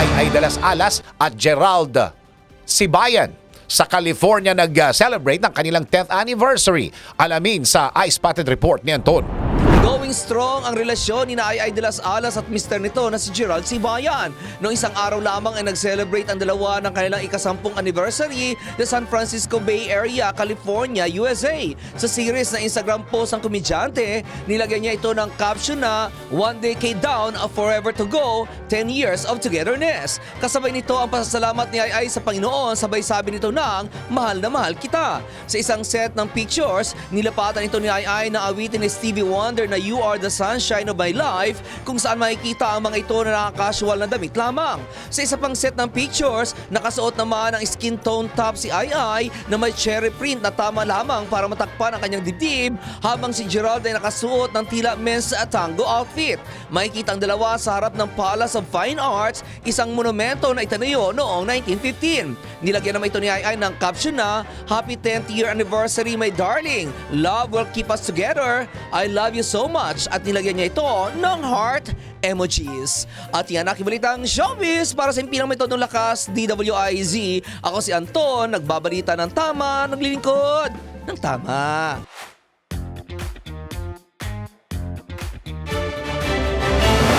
Ay Ay de las Alas at Gerald Sibayan sa California nag-celebrate ng kanilang 10th anniversary. Alamin sa Eye Spotted Report ni Anton. Going strong ang relasyon ni Ay Ay de las Alas at mister nito na si Gerald Sibayan. Noong isang araw lamang ay nag-celebrate ang dalawa ng kanilang ikasampung anniversary sa San Francisco Bay Area, California, USA. Sa series na Instagram post ng komedyante, nilagyan niya ito ng caption na One decade down, a forever to go, 10 years of togetherness. Kasabay nito ang pasasalamat ni Ay sa Panginoon, sabay sabi nito ng mahal na mahal kita. Sa isang set ng pictures, nilapatan ito ni Ay na awitin ni Stevie Wonder na You Are the Sunshine of My Life kung saan makikita ang mga ito na nakakasual na damit lamang. Sa isa pang set ng pictures, nakasuot naman ang skin tone top si Ai na may cherry print na tama lamang para matakpan ang kanyang dibdib habang si Gerald ay nakasuot ng tila men's tango outfit. Makikita ang dalawa sa harap ng Palace of Fine Arts, isang monumento na itanayo noong 1915. Nilagyan naman ito ni Ai Ai ng caption na Happy 10th year anniversary my darling. Love will keep us together. I love you so much. At nilagyan niya ito ng heart emojis. At yan ang balitang showbiz para sa impilang metodong lakas DWIZ. Ako si Anton, nagbabalita ng tama, naglilingkod ng tama.